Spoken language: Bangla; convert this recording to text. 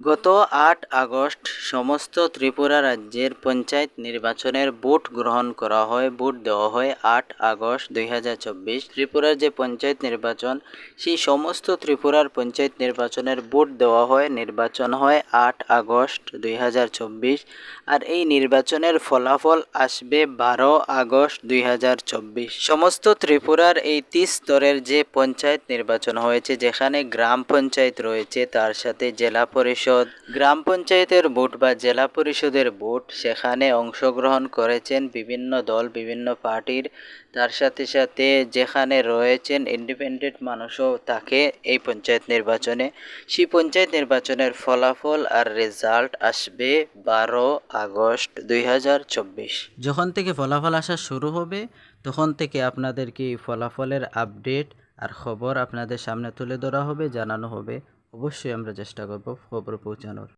গত আট আগস্ট সমস্ত ত্রিপুরা রাজ্যের পঞ্চায়েত নির্বাচনের ভোট গ্রহণ করা হয়, ভোট দেওয়া হয় আট আগস্ট দুই ত্রিপুরার যে পঞ্চায়েত নির্বাচন, সেই সমস্ত ত্রিপুরার পঞ্চায়েত নির্বাচনের ভোট দেওয়া হয়, নির্বাচন হয় আট আগস্ট দুই হাজার চব্বিশ। আর এই নির্বাচনের ফলাফল আসবে বারো আগস্ট দুই হাজার চব্বিশ। সমস্ত ত্রিপুরার এই তিন স্তরের যে পঞ্চায়েত নির্বাচন হয়েছে, যেখানে গ্রাম পঞ্চায়েত রয়েছে, তার সাথে জেলা পরিষদ গ্রাম পঞ্চায়েতের ভোট বা জেলা পরিষদের ভোট সেখানে অংশগ্রহণ করেছেন বিভিন্ন দল, বিভিন্ন পার্টির। তার সাথে সাথে যেখানে রয়েছেন ইন্ডিপেন্ডেন্ট মানুষও থাকে এই পঞ্চায়েত নির্বাচনে। সেই পঞ্চায়েত নির্বাচনের ফলাফল আর রেজাল্ট আসবে বারো আগস্ট দুই হাজার চব্বিশ। যখন থেকে ফলাফল আসা শুরু হবে, তখন থেকে আপনাদেরকে এই ফলাফলের আপডেট আর খবর আপনাদের সামনে তুলে ধরা হবে, জানানো হবে? অবশ্যই আমরা চেষ্টা করব খবর পৌঁছানোর।